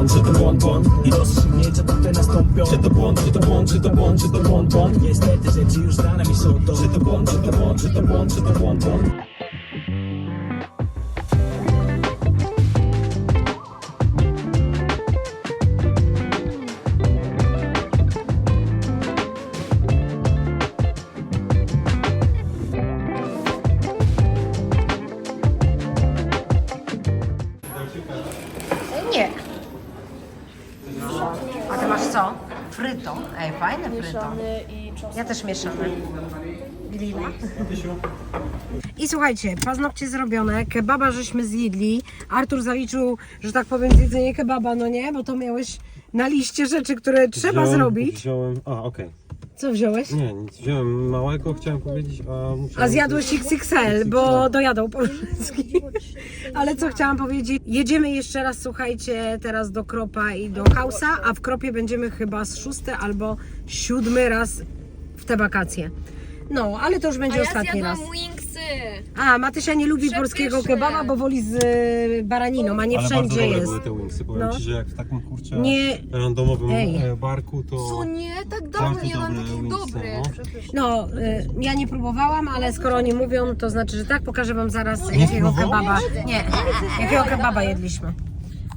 błąd, czy to błąd, błąd? I rozstrzygnięcia tutaj nastąpią. Czy to błąd, czy to błąd, czy to błąd, czy to błąd, błąd? Niestety rzeczy już za nami są to. Czy to błąd, czy to błąd, czy to błąd, czy to błąd, błąd? Nie. Co? Fryto. Ej, fajne fryto. Mieszany i czosnek. Ja też mieszane. Lila. I słuchajcie, paznokcie zrobione, kebaba żeśmy zjedli. Artur zaliczył, że tak powiem, zjedzenie kebaba, no nie? Bo to miałeś na liście rzeczy, które trzeba Wziąłem- zrobić. Wziąłem. A, okej. Co wziąłeś? Nie, nic. Wziąłem małego, chciałem powiedzieć, a musiałem... A zjadłeś XXL, bo dojadał po wszystkim. Ale co chciałam powiedzieć, jedziemy jeszcze raz, słuchajcie, teraz do Kropa i do Hausa, a w Kropie będziemy chyba z szósty albo siódmy raz w te wakacje. No, ale to już będzie A ja ostatni raz. Wingsy. A, Matysia nie lubi polskiego kebaba, bo woli z y, baraniną, a nie Ale bardzo wszędzie dobre jest. były te wingsy. Powiem No. Ci, że jak w takim kurczę Nie- randomowym Ej. e, barku, to... Co nie? Tak dawno Bardzo nie dobre takich wingsy, dobrych. no. No, y, ja nie próbowałam, ale skoro oni mówią, to znaczy, że tak. Pokażę Wam zaraz, Nie jakiego próbowałaś? kebaba. Nie, jakiego kebaba jedliśmy.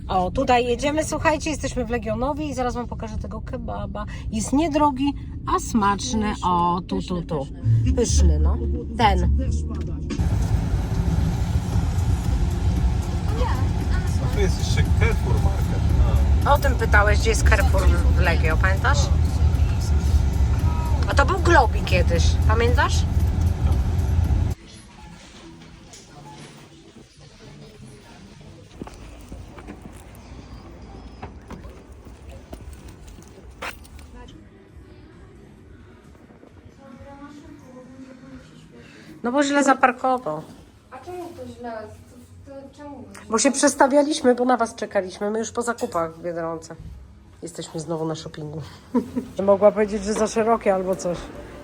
O, tutaj jedziemy, słuchajcie, jesteśmy w Legionowie i zaraz Wam pokażę tego kebaba. Jest niedrogi, a smaczny. O, tu, tu, tu. Pyszny, no. Ten. Tu jest jeszcze Carrefour Market. O tym pytałeś, gdzie jest Carrefour w Legio, pamiętasz? A to był Globi kiedyś, pamiętasz? No bo źle zaparkował. A czemu to źle? To, to, czemu? Bo się przestawialiśmy, bo na was czekaliśmy. My już po zakupach w Biedronce. Jesteśmy znowu na shoppingu. Mogła powiedzieć, że za szerokie albo coś.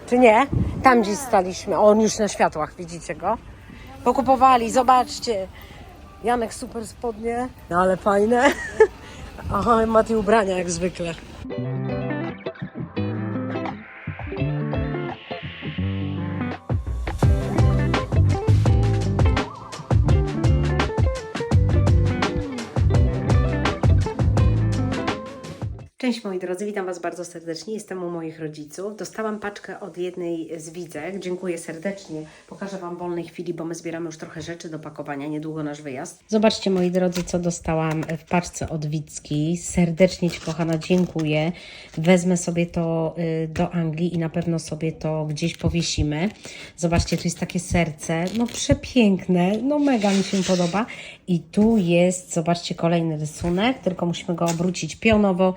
Czy nie? Tam gdzieś staliśmy. O, on już na światłach, widzicie go? Pokupowali, zobaczcie. Janek super spodnie, no ale fajne. Aha, Mati ubrania jak zwykle. Cześć moi drodzy, witam Was bardzo serdecznie. Jestem u moich rodziców. Dostałam paczkę od jednej z widzek. Dziękuję serdecznie. Pokażę Wam w wolnej chwili, bo my zbieramy już trochę rzeczy do pakowania. Niedługo nasz wyjazd. Zobaczcie moi drodzy, co dostałam w paczce od Wicki. Serdecznie Ci kochana dziękuję. Wezmę sobie to y, do Anglii i na pewno sobie to gdzieś powiesimy. Zobaczcie, tu jest takie serce. No przepiękne. No mega mi się podoba. I tu jest, zobaczcie, kolejny rysunek, tylko musimy go obrócić pionowo.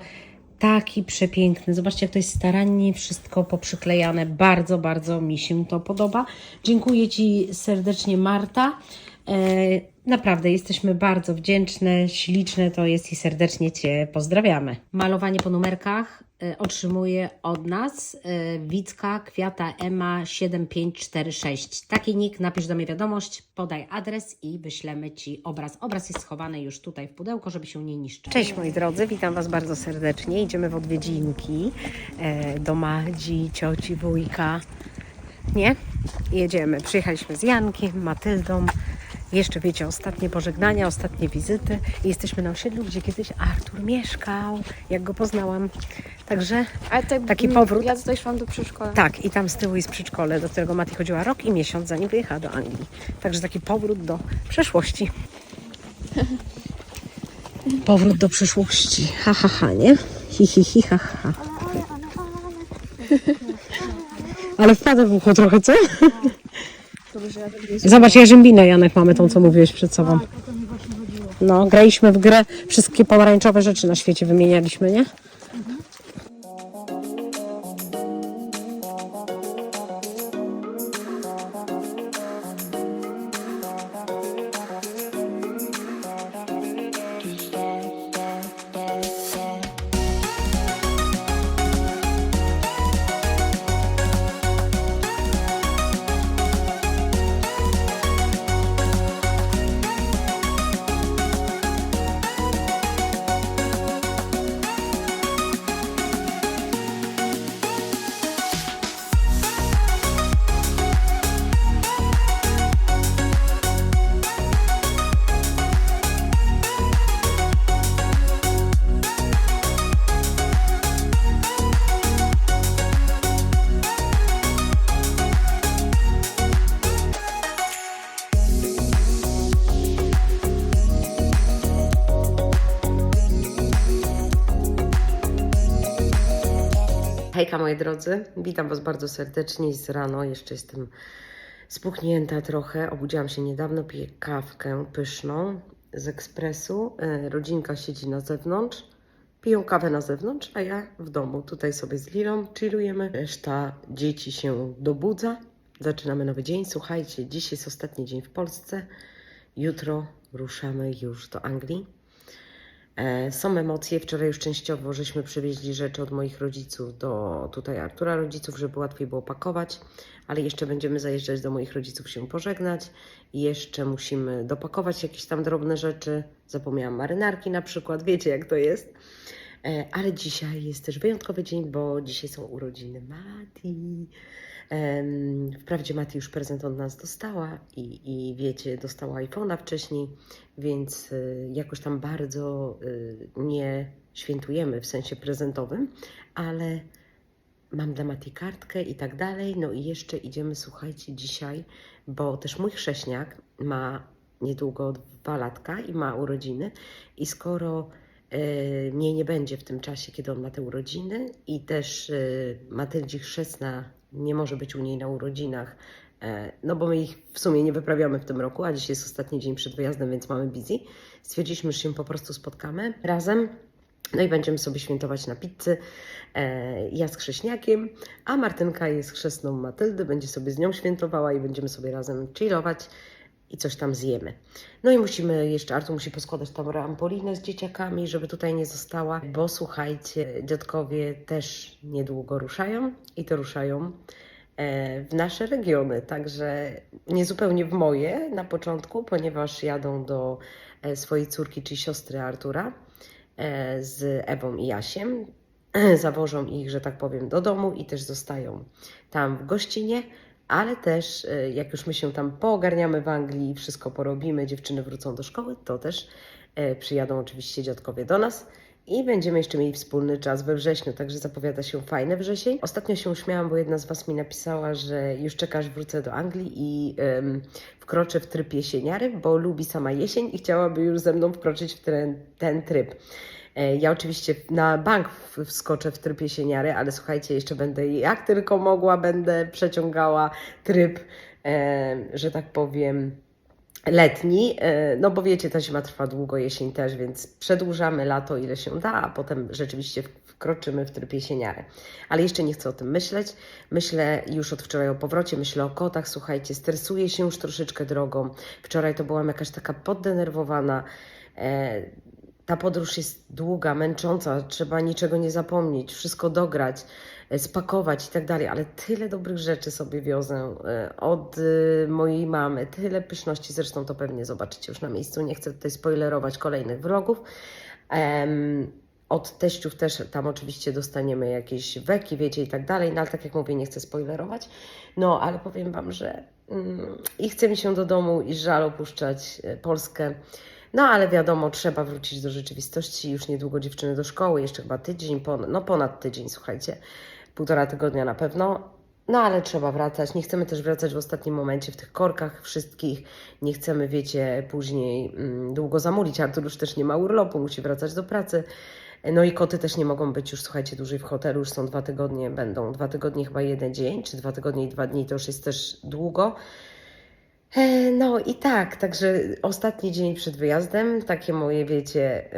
Taki przepiękny. Zobaczcie, jak to jest starannie wszystko poprzyklejane. Bardzo, bardzo mi się to podoba. Dziękuję Ci serdecznie, Marta. Naprawdę jesteśmy bardzo wdzięczne, śliczne to jest i serdecznie Cię pozdrawiamy. Malowanie po numerkach e, otrzymuje od nas e, Wicka Kwiata Ema 7546. Taki nick, napisz do mnie wiadomość, podaj adres i wyślemy Ci obraz. Obraz jest schowany już tutaj w pudełko, żeby się nie niszczył. Cześć moi drodzy, witam Was bardzo serdecznie. Idziemy w odwiedzinki e, do Madzi, cioci, wujka. Nie? Jedziemy. Przyjechaliśmy z Jankiem, Matyldą. Jeszcze wiecie, ostatnie pożegnania, ostatnie wizyty. I jesteśmy na osiedlu, gdzie kiedyś Artur mieszkał, jak go poznałam. Także Ale tak, taki mm, powrót. Ja tutaj szłam do przedszkola. Tak, i tam z tyłu jest przedszkole, do którego Mati chodziła rok i miesiąc, zanim wyjechała do Anglii. Także taki powrót do przeszłości. Powrót do przyszłości. Ha, ha, ha, nie? Hi, hi, hi, ha, ha. Ale wpada w ucho trochę, co? Zobacz, jarzębinę, Janek, mamy tą, co mówiłeś przed sobą. No, graliśmy w grę, wszystkie pomarańczowe rzeczy na świecie wymienialiśmy, nie? Hejka moi drodzy, witam Was bardzo serdecznie z rano, jeszcze jestem spuchnięta trochę, obudziłam się niedawno, piję kawkę pyszną z ekspresu, E, rodzinka siedzi na zewnątrz, piją kawę na zewnątrz, a ja w domu, tutaj sobie z Lilą chillujemy, reszta dzieci się dobudza, zaczynamy nowy dzień, słuchajcie, dziś jest ostatni dzień w Polsce, jutro ruszamy już do Anglii. E, Są emocje. Wczoraj już częściowo żeśmy przywieźli rzeczy od moich rodziców do tutaj Artura rodziców, żeby łatwiej było pakować, ale jeszcze będziemy zajeżdżać do moich rodziców się pożegnać i jeszcze musimy dopakować jakieś tam drobne rzeczy. Zapomniałam marynarki na przykład, wiecie jak to jest. E, Ale dzisiaj jest też wyjątkowy dzień, bo dzisiaj są urodziny Mati. Wprawdzie Mati już prezent od nas dostała i, i wiecie, dostała iPhone'a wcześniej, więc y, jakoś tam bardzo y, nie świętujemy w sensie prezentowym, ale mam dla Mati kartkę i tak dalej. No i jeszcze idziemy, słuchajcie, dzisiaj, bo też mój chrześniak ma niedługo dwa latka i ma urodziny i skoro y, mnie nie będzie w tym czasie, kiedy on ma te urodziny i też Matyldzi chrzestna nie może być u niej na urodzinach, e, no bo my ich w sumie nie wyprawiamy w tym roku, a dzisiaj jest ostatni dzień przed wyjazdem, więc mamy busy. Stwierdziliśmy, że się po prostu spotkamy razem. No i będziemy sobie świętować na pizzy. E, ja z chrześniakiem, a Martynka jest chrzestną Matyldy, będzie sobie z nią świętowała i będziemy sobie razem chillować i coś tam zjemy. No i musimy jeszcze, Artur musi poskładać tam rampolinę z dzieciakami, żeby tutaj nie została, bo słuchajcie, dziadkowie też niedługo ruszają i to ruszają e, w nasze regiony, także nie zupełnie w moje na początku, ponieważ jadą do e, swojej córki, czyli siostry Artura e, z Ewą i Jasiem. Zawożą ich, że tak powiem, do domu i też zostają tam w gościnie, ale też e, jak już my się tam poogarniamy w Anglii, wszystko porobimy, dziewczyny wrócą do szkoły, to też e, przyjadą oczywiście dziadkowie do nas. I będziemy jeszcze mieli wspólny czas we wrześniu, także zapowiada się fajny wrzesień. Ostatnio się uśmiałam, bo jedna z Was mi napisała, że już czeka, aż wrócę do Anglii i em, wkroczę w tryb jesieniary, bo lubi sama jesień i chciałaby już ze mną wkroczyć w ten, ten tryb. E, Ja oczywiście na bank wskoczę w tryb jesieniary, ale słuchajcie, jeszcze będę jak tylko mogła, będę przeciągała tryb, e, że tak powiem, letni, e, no bo wiecie, ta zima trwa długo, jesień też, więc przedłużamy lato ile się da, a potem rzeczywiście wkroczymy w tryb jesieniary. Ale jeszcze nie chcę o tym myśleć. Myślę już od wczoraj o powrocie, myślę o kotach, słuchajcie, stresuję się już troszeczkę drogą. Wczoraj to byłam jakaś taka poddenerwowana. Ta podróż jest długa, męcząca, trzeba niczego nie zapomnieć, wszystko dograć, e, spakować i tak dalej, ale tyle dobrych rzeczy sobie wiozę e, od e, mojej mamy, tyle pyszności, zresztą to pewnie zobaczycie już na miejscu, nie chcę tutaj spoilerować kolejnych vlogów. Od teściów też tam oczywiście dostaniemy jakieś weki, wiecie, i tak dalej, no ale tak jak mówię, nie chcę spoilerować. No, ale powiem Wam, że mm, i chce mi się do domu i żal opuszczać e, Polskę. No, ale wiadomo, trzeba wrócić do rzeczywistości. Już niedługo dziewczyny do szkoły, jeszcze chyba tydzień, pon- no ponad tydzień, słuchajcie, półtora tygodnia na pewno. No, ale trzeba wracać. Nie chcemy też wracać w ostatnim momencie w tych korkach wszystkich. Nie chcemy, wiecie, później mm, długo zamulić. Artur już też nie ma urlopu, musi wracać do pracy. No i koty też nie mogą być już, słuchajcie, dłużej w hotelu, już są dwa tygodnie, będą dwa tygodnie chyba jeden dzień, czy dwa tygodnie i dwa dni, to już jest też długo. E, No i tak, także ostatni dzień przed wyjazdem, takie moje, wiecie,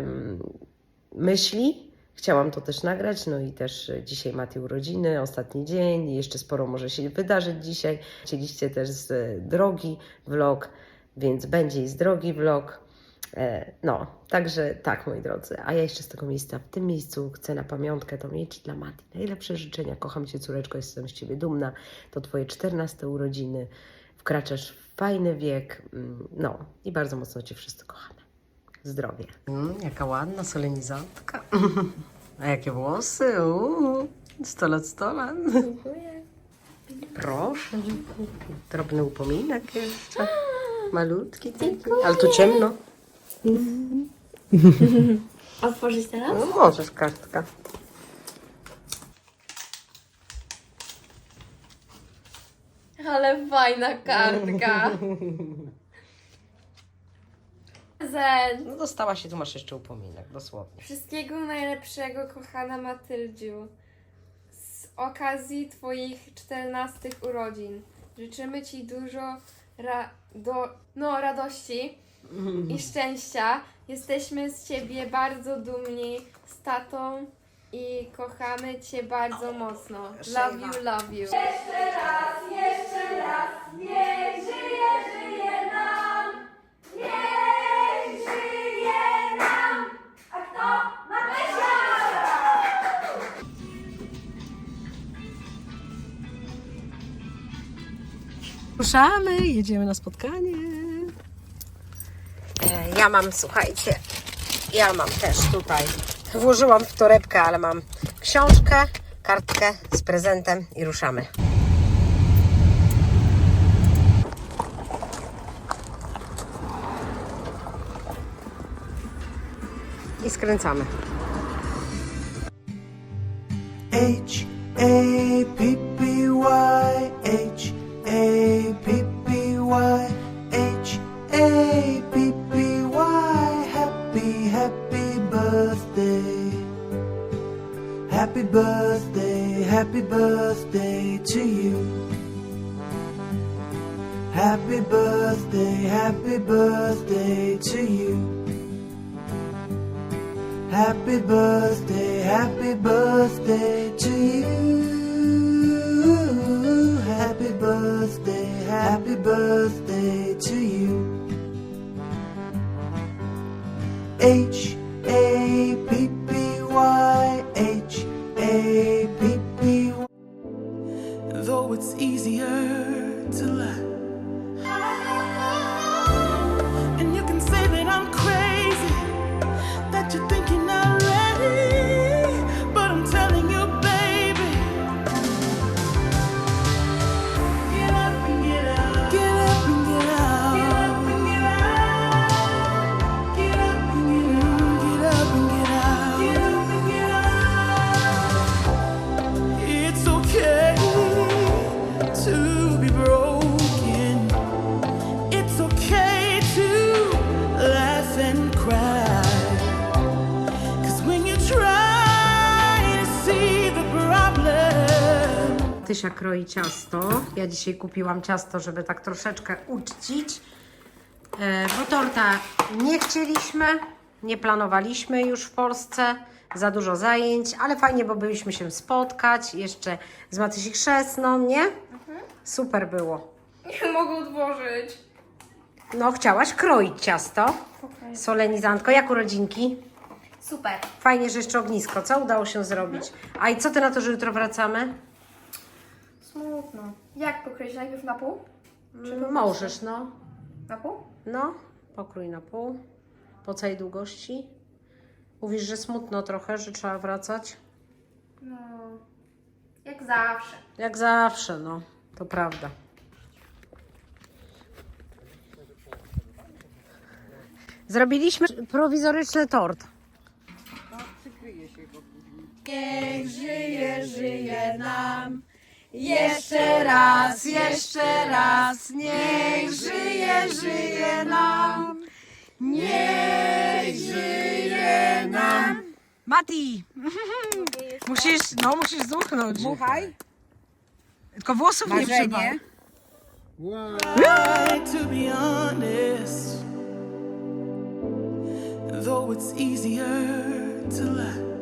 myśli. Chciałam to też nagrać, no i też dzisiaj Mati urodziny, ostatni dzień, jeszcze sporo może się wydarzyć dzisiaj. Chcieliście też z e, drogi vlog, więc będzie i z drogi vlog. E, No, także tak, moi drodzy. A ja jeszcze z tego miejsca, w tym miejscu chcę na pamiątkę to mieć dla Mati. Najlepsze życzenia. Kocham Cię, córeczko, jestem z Ciebie dumna. To Twoje 14 urodziny. Wkraczasz w fajny wiek. Mm, No i bardzo mocno Cię wszyscy kochamy. Zdrowie. Mm, jaka ładna solenizantka. A jakie włosy? Uuu, 100 lat, 100 lat. Dziękuję. Proszę. Drobny upominek jeszcze. Malutki taki. Ale tu ciemno. Otworzyć teraz? No możesz kartka. Ale fajna kartka. Zen. No dostała się, tu masz jeszcze upominek, dosłownie. Wszystkiego najlepszego, kochana Matyldziu. Z okazji Twoich 14 urodzin. Życzymy Ci dużo ra- do, no, radości i szczęścia. Jesteśmy z Ciebie bardzo dumni z tatą i kochamy Cię bardzo mocno. Love you, love you. Ruszamy, jedziemy na spotkanie. E, Ja mam, słuchajcie, ja mam też tutaj, włożyłam w torebkę, ale mam książkę, kartkę z prezentem i ruszamy. I skręcamy. H A P P Y H A P P Y H A P P Y Happy Happy birthday. Happy birthday Happy birthday to you. Happy birthday Happy birthday to you Happy birthday, happy birthday to you. Happy birthday, happy birthday to you. H A Tysia kroi ciasto. Ja dzisiaj kupiłam ciasto, żeby tak troszeczkę uczcić. E, Bo torta nie chcieliśmy, nie planowaliśmy już w Polsce. Za dużo zajęć, ale fajnie, bo byliśmy się spotkać. Jeszcze z Matysi chrzestną, nie? Super było. Nie mogę odłożyć. No, chciałaś kroić ciasto. Solenizantko, jak urodzinki? Super. Fajnie, że jeszcze ognisko. Co udało się zrobić? A i co ty na to, że jutro wracamy? Jak pokroić? Najpierw na pół? Możesz, no. Na pół? No, pokrój na pół. Po całej długości. Mówisz, że smutno trochę, że trzeba wracać. No. Jak zawsze. Jak zawsze, no. To prawda. Zrobiliśmy prowizoryczny tort. Niech żyje, żyje nam. Jeszcze raz, jeszcze raz. Niech żyje, żyje nam. Niech żyje nam. Mati! Musisz, no musisz zdmuchnąć. Dmuchaj. Tylko włosów nie trzeba. right to be honest, though it's easier to lie.